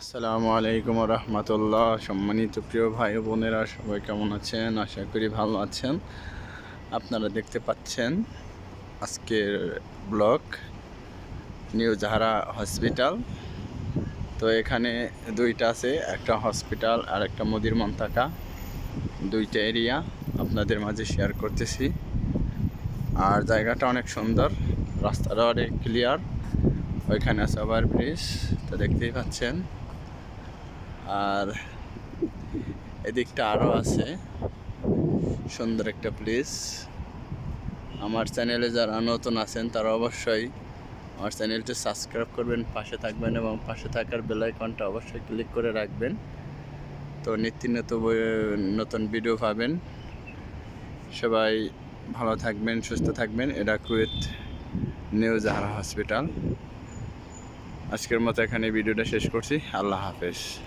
আসসালামু আলাইকুম রহমতুল্লাহ সম্মানিত প্রিয় ভাই বোনেরা, সবাই কেমন আছেন? আশা করি ভালো আছেন। আপনারা দেখতে পাচ্ছেন আজকের ব্লক নিউ জাহারা হসপিটাল। তো এখানে দুইটা আছে, একটা হসপিটাল আর একটা মুদির মন্তাকা। দুইটা এরিয়া আপনাদের মাঝে শেয়ার করতেছি। আর জায়গাটা অনেক সুন্দর, রাস্তাটা অনেক ক্লিয়ার ওইখানে আছে ওভার ব্রিজ তো দেখতেই পাচ্ছেন। আর এদিকটা আরও আছে। সুন্দর একটা প্লেস আমার চ্যানেলে যারা নতুন আছেন, তারা অবশ্যই আমার চ্যানেলটি সাবস্ক্রাইব করবেন, পাশে থাকবেন এবং পাশে থাকার বেলাইকনটা অবশ্যই ক্লিক করে রাখবেন। তো নিত্য নতুন নতুন ভিডিও পাবেন। সবাই ভালো থাকবেন, সুস্থ থাকবেন। এটা কুয়েত নিউ জাহারা হসপিটাল আজকের মতো এখানে ভিডিওটা শেষ করছি। আল্লাহ হাফেজ।